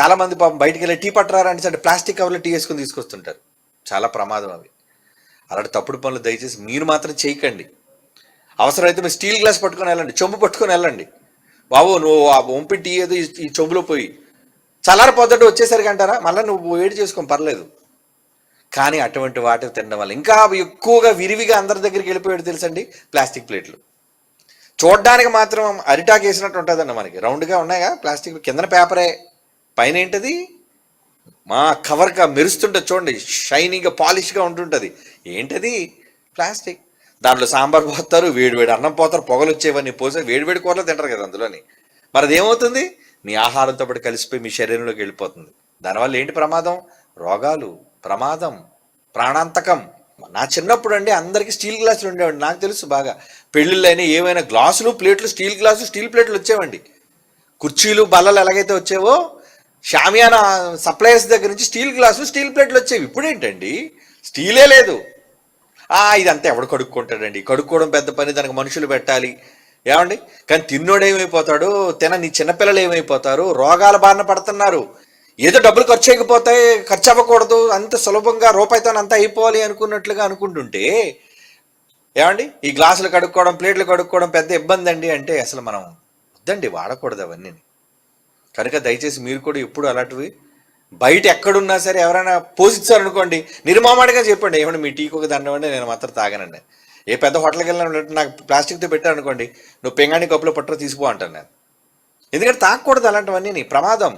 చాలా మంది పాపం బయటికి వెళ్ళి టీ పట్టరారా అంటే ప్లాస్టిక్ కవర్లో టీ వేసుకొని తీసుకొస్తుంటారు. చాలా ప్రమాదం అవి. అలాంటి తప్పుడు పనులు దయచేసి మీరు మాత్రం చేయకండి. అవసరమైతే మీరు స్టీల్ గ్లాస్ పట్టుకొని వెళ్ళండి చెంబు పట్టుకొని వెళ్ళండి. బాబు నువ్వు ఆ వంపి టీ ఏదో ఈ- చెంబులో పోయి చల్లారిపోద్దట్టు వచ్చేసరికి అంటారా? మళ్ళీ నువ్వు వేడి చేసుకోని పర్లేదు. కానీ అటువంటి వాటిని తినడం వల్ల ఇంకా ఎక్కువగా విరివిగా అందరి దగ్గరికి వెళ్ళిపోయాడు తెలుసండి? ప్లాస్టిక్ ప్లేట్లు. చూడడానికి మాత్రం అరిటాక్ వేసినట్టు ఉంటుందండి మనకి. రౌండ్గా ఉన్నాయిగా ప్లాస్టిక్ కిందన పేపరే. పైన ఏంటది మా కవర్గా మెరుస్తుంటుంది చూడండి షైనింగ్గా పాలిష్గా ఉంటుంటుంది. ఏంటది? ప్లాస్టిక్. దాంట్లో సాంబార్ పోస్తారు వేడివేడి అన్నం పోతారు పొగలు వచ్చేవన్నీ పోసే వేడివేడి కూరలు తింటారు కదా అందులోని. మరి అదేమవుతుంది మీ ఆహారంతో పాటు కలిసిపోయి మీ శరీరంలోకి వెళ్ళిపోతుంది. దానివల్ల ఏంటి ప్రమాదం? రోగాలు ప్రమాదం ప్రాణాంతకం. నా చిన్నప్పుడు అండి అందరికీ స్టీల్ గ్లాసులు ఉండేవండి నాకు తెలుసు బాగా. పెళ్ళిళ్ళైనా ఏమైనా గ్లాసులు ప్లేట్లు స్టీల్ గ్లాసులు స్టీల్ ప్లేట్లు వచ్చేవండి. కుర్చీలు బల్లలు ఎలాగైతే వచ్చేవో షామియానా సప్లయర్స్ దగ్గర నుంచి స్టీల్ గ్లాసు స్టీల్ ప్లేట్లు వచ్చేవి. ఇప్పుడు ఏంటండి స్టీలే లేదు. ఇదంతా ఎవడు కడుక్కుంటాడండి? కడుక్కోవడం పెద్ద పని దానికి మనుషులు పెట్టాలి. ఏమండి? కానీ తిన్నోడు ఏమైపోతాడు? తినని చిన్నపిల్లలు ఏమైపోతారు? రోగాల బారిన పడుతున్నారు. ఏదో డబ్బులు ఖర్చు అయిపోతాయి ఖర్చు అవ్వకూడదు. అంత సులభంగా రూపాయితో అంత అయిపోవాలి అనుకున్నట్లుగా అనుకుంటుంటే ఏమండి? ఈ గ్లాసులు కడుక్కోవడం ప్లేట్లు కడుక్కోవడం పెద్ద ఇబ్బంది అండి అంటే అసలు మనం వద్దండి వాడకూడదు అవన్నీ కనుక దయచేసి మీరు కూడా ఎప్పుడు అలాంటివి బయట ఎక్కడున్నా సరే ఎవరైనా పోషించారనుకోండి నిర్మామాడిగా చెప్పండి ఏమంటే మీ టీకి ఒక దండవండి నేను మాత్రం తాగనండి. ఏ పెద్ద హోటల్కి వెళ్ళిన నాకు ప్లాస్టిక్తో పెట్టారనుకోండి నువ్వు పెంగాణి కప్పులో పట్టరు తీసిపో అంటాను నేను. ఎందుకంటే తాగకూడదు అలాంటివన్నీ నీ ప్రమాదం.